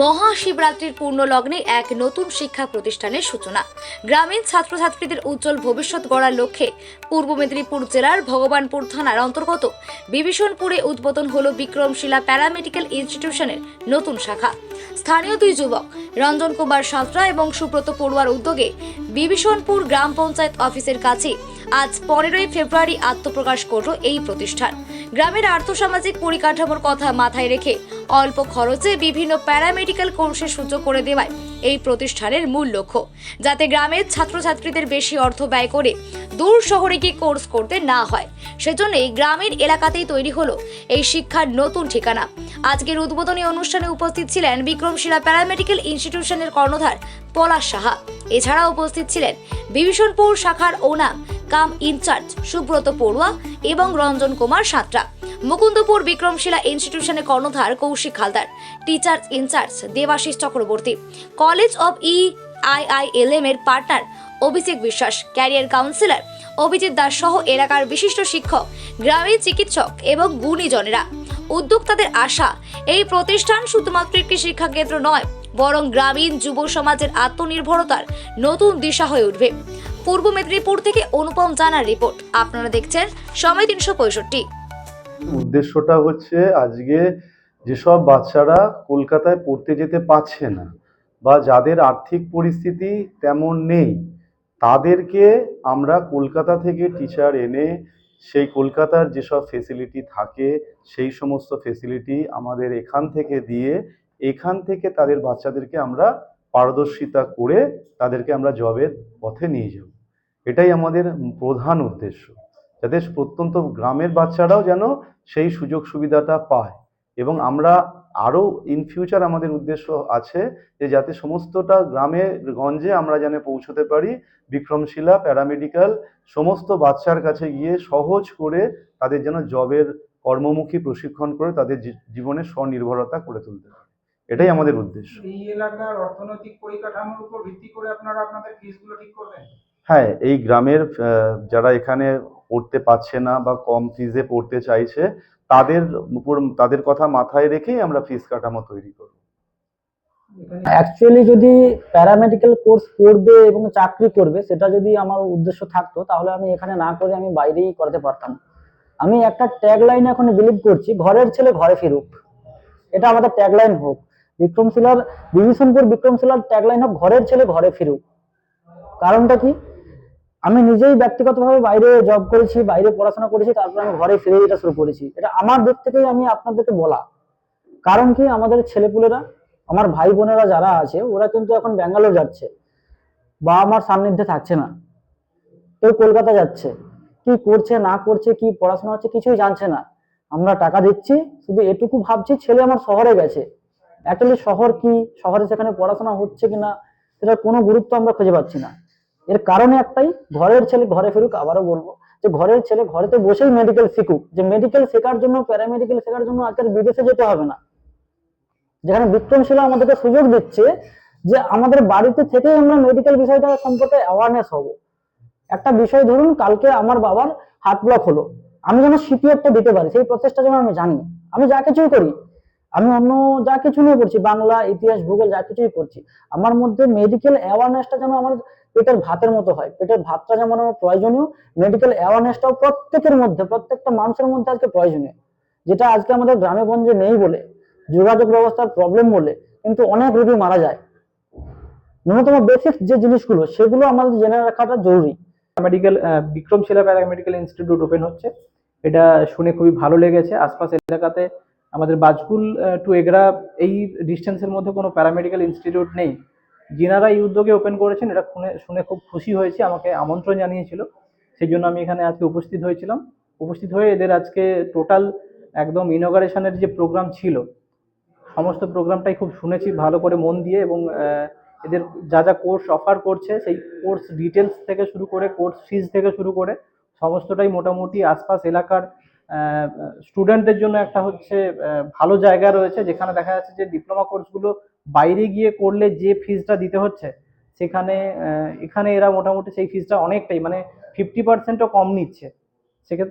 মহাশিবরাত্রির পূর্ণ লগ্নে এক নতুন শিক্ষা প্রতিষ্ঠানের সূচনা। গ্রামীণ ছাত্রছাত্রীদের উজ্জ্বল ভবিষ্যৎ গড়ার লক্ষ্যে পূর্ব মেদিনীপুর জেলার ভগবানপুর থানার অন্তর্গত বিভীষণপুরে উদ্বোধন হল বিক্রমশিলা প্যারামেডিক্যাল ইনস্টিটিউশনের নতুন শাখা। স্থানীয় দুই যুবক, রঞ্জন কুমার সাঁতরা এবং সুব্রত পড়ুয়ার উদ্যোগে বিভীষণপুর গ্রাম পঞ্চায়েত অফিসের কাছে আজ পনেরোই ফেব্রুয়ারি আত্মপ্রকাশ করল এই প্রতিষ্ঠান। গ্রামের আর্থসামাজিক পরিকাঠামোর কথা মাথায় রেখে অল্প খরচে বিভিন্ন প্যারামেডিক্যাল কোর্সের সুযোগ করে দেওয়ায় এই প্রতিষ্ঠানের মূল লক্ষ্য, যাতে গ্রামের ছাত্রছাত্রীদের বেশি অর্থ ব্যয় করে দূর শহরে গিয়ে কোর্স করতে না হয়। সেজন্যই গ্রামের এলাকাতেই তৈরি হলো এই শিক্ষার নতুন ঠিকানা। আজকের উদ্বোধনী অনুষ্ঠানে উপস্থিত ছিলেন বিক্রমশিলা প্যারামেডিক্যাল ইনস্টিটিউশনের কর্ণধার পলাশ সাহা। এছাড়া উপস্থিত ছিলেন বিভীষণপুর শাখার ওনাম কাম ইনচার্জ সুব্রত পড়ুয়া এবং রঞ্জন কুমার সাঁতরা। মুকুন্দপুর বিক্রমশিলা ইনস্টিটিউশনের কর্ণধার Kaushik Haldar, teachers in charge Debashis Chakraborty college of E IILM এর partner Abhishek Biswas career counsellor Abhijit Das সহ এলাকার বিশিষ্ট শিক্ষক গ্রামীণ চিকিৎসক এবং গুণীজনেরা। উদ্যোক্তাদের আশা, এই প্রতিষ্ঠান শুধুমাত্র একটি শিক্ষা কেন্দ্র নয়, বরং গ্রামীণ যুব সমাজের আত্মনির্ভরতার নতুন দিশা হয়ে উঠবে। পূর্ব মেদিনীপুর থেকে অনুপম জানার রিপোর্ট। আপনারা দেখছেন সময় তিনশো পঁয়ষট্টি। উদ্দেশ্যটা হচ্ছে আজকে যেসব বাচ্চারা কলকাতায় পড়তে যেতে পারছে না বা যাদের আর্থিক পরিস্থিতি তেমন নেই, তাদেরকে আমরা কলকাতা থেকে টিচার এনে সেই কলকাতার যেসব ফেসিলিটি থাকে, সেই সমস্ত ফেসিলিটি আমাদের এখান থেকে দিয়ে, এখান থেকে তাদের বাচ্চাদেরকে আমরা পারদর্শিতা করে তাদেরকে আমরা জবের পথে নিয়ে যাব। এটাই আমাদের প্রধান উদ্দেশ্য, যাতে প্রত্যন্ত গ্রামের বাচ্চারাও যেন সেই সুযোগ সুবিধাটা পায় এবং আমরা আরও ইন ফিউচার আমাদের উদ্দেশ্য আছে যে যাতে সমস্তটা গ্রামে, গঞ্জে আমরা যেন পৌঁছতে পারি, বিক্রমশিলা প্যারামেডিক্যাল সমস্ত বাচ্চার কাছে গিয়ে সহজ করে তাদের যেন জবের কর্মমুখী প্রশিক্ষণ করে তাদের জীবনে স্বনির্ভরতা করে তুলতে পারে। এটাই আমাদের উদ্দেশ্য। এই এলাকার অর্থনৈতিক পরিকাঠামোর উপর ভিত্তি করে আপনারা আপনাদের ফিসগুলো ঠিক করবেন হ্যাঁ এই গ্রামের যারা এখানে পড়তে পারছে না বা কম ফিজে পড়তে চাইছে, তাদের উপর, তাদের কথা মাথায় রেখেই আমরা ফিস কাঠামো তৈরি করব। অ্যাকচুয়ালি যদি প্যারামেডিক্যাল কোর্স করবে এবং চাকরি করবে, সেটা যদি আমার উদ্দেশ্য থাকতো, তাহলে আমি এখানে না করে আমি বাইরেই করতে পারতাম। আমি একটা ট্যাগলাইন এখন বিলিভ করছি, ঘরের ছেলে ঘরে ফিরুক। এটা আমাদের ট্যাগলাইন হোক। বিক্রমশিলার বিভীষণপুর বিক্রমশিলার ট্যাগলাইন হোক, ঘরের ছেলে ঘরে ফিরুক। কারণটা কি? আমি নিজেই ব্যক্তিগতভাবে বাইরে জব করেছি, বাইরে পড়াশোনা করেছি, তারপর আমি ঘরে ফিরে যেতে শুরু করেছি। এটা আমার দিক থেকেই আমি আপনাদেরকে বলা। কারণ কি? আমাদের ছেলেপুলেরা, আমার ভাই বোনেরা যারা আছে, ওরা কিন্তু এখন ব্যাঙ্গালোর যাচ্ছে বা আমার সান্নিধ্যে থাকছে না। কেউ কলকাতা যাচ্ছে, কি করছে, না করছে, কি পড়াশোনা হচ্ছে, কিছুই জানছে না। আমরা টাকা দিচ্ছি, শুধু এটুকু ভাবছি, ছেলে আমার শহরে গেছে। অ্যাকচুয়ালি শহর কি? শহরে সেখানে পড়াশোনা হচ্ছে কিনা? সেটার কোনো গুরুত্ব আমরা খুঁজে পাচ্ছি না। এর কারণে একটাই, ঘরের ছেলে ঘরে ফিরুক, আবারও বলব যে ঘরের ছেলে ঘরেতে বসেই মেডিকেল শিখুক। যে মেডিকেল শেখার জন্য প্যারামেডিকেল শেখার জন্য আজকাল বিদেশে যেতে হবে না। যেখানে বিক্রমশিলা আমাদেরকে সুযোগ দিচ্ছে যে আমাদের বাড়িতে থেকেই আমরা মেডিকেল বিষয়টা সম্পর্কে অ্যাওয়ারনেস হব। একটা বিষয় ধরুন, কালকে আমার বাবার হার্ট ব্লক হলো। আমি যেন সিপিআরটা দিতে পারি, সেই প্রসেসটা যেন আমি জানি। আমি যা কিছুই করি, আমি অন্য যা কিছু নিয়ে পড়ছি, বাংলা, ইতিহাস, ভূগোল, যা কিছুই পড়ছি আমার মধ্যে মেডিকেল অ্যাওয়ারনেসটা যেন আমার পেটের ভাতের মতো হয়। পেটের ভাতটা যেমন আমার প্রয়োজনীয় মেডিকেল অ্যাওয়ারনেসটাও প্রত্যেকের মধ্যে, প্রত্যেকটা মানুষের মধ্যে আজকে প্রয়োজনীয়। যেটা আজকে আমাদের গ্রামে গঞ্জে নেই বলে, যোগাযোগ ব্যবস্থার প্রবলেম বলে, কিন্তু অনেক রোগী মারা যায়। ন্যূনতম বেসিক যে জিনিসগুলো, সেগুলো আমাদের জেনে রাখাটা জরুরি। Medical Vikramshila paramedical institute open হচ্ছে। এটা শুনে খুবই ভালো লেগেছে। আশপাশ এলাকাতে আমাদের বাজকুল টু এগরা এই ডিস্টেন্সের মধ্যে কোনো প্যারামেডিক্যাল ইনস্টিটিউট নেই। যিনারা এই উদ্যোগে ওপেন করেছেন এটা শুনে শুনে খুব খুশি হয়েছি, আমাকে আমন্ত্রণ জানিয়েছিল। সেই জন্য আমি এখানে আজকে উপস্থিত হয়েছিলাম। উপস্থিত হয়ে এদের আজকে টোটাল একদম ইনোগারেশনের যে প্রোগ্রাম ছিল, সমস্ত প্রোগ্রামটাই খুব শুনেছি, ভালো করে মন দিয়ে এবং এদের যা যা কোর্স অফার করছে, সেই কোর্স ডিটেলস থেকে শুরু করে কোর্স ফিজ থেকে শুরু করে, সমস্তটাই মোটামুটি আশপাশ এলাকার স্টুডেন্টদের জন্য একটা হচ্ছে ভালো জায়গা রয়েছে, যেখানে দেখা যাচ্ছে যে ডিপ্লোমা কোর্সগুলো বাইরে গিয়ে করলে যে ফিজটা দিতে হচ্ছে, সেখানে এখানে এরা মোটামুটি সেই ফিজটা অনেকটাই মানে ফিফটি পার্সেন্টও কম নিচ্ছে। সেক্ষেত্রে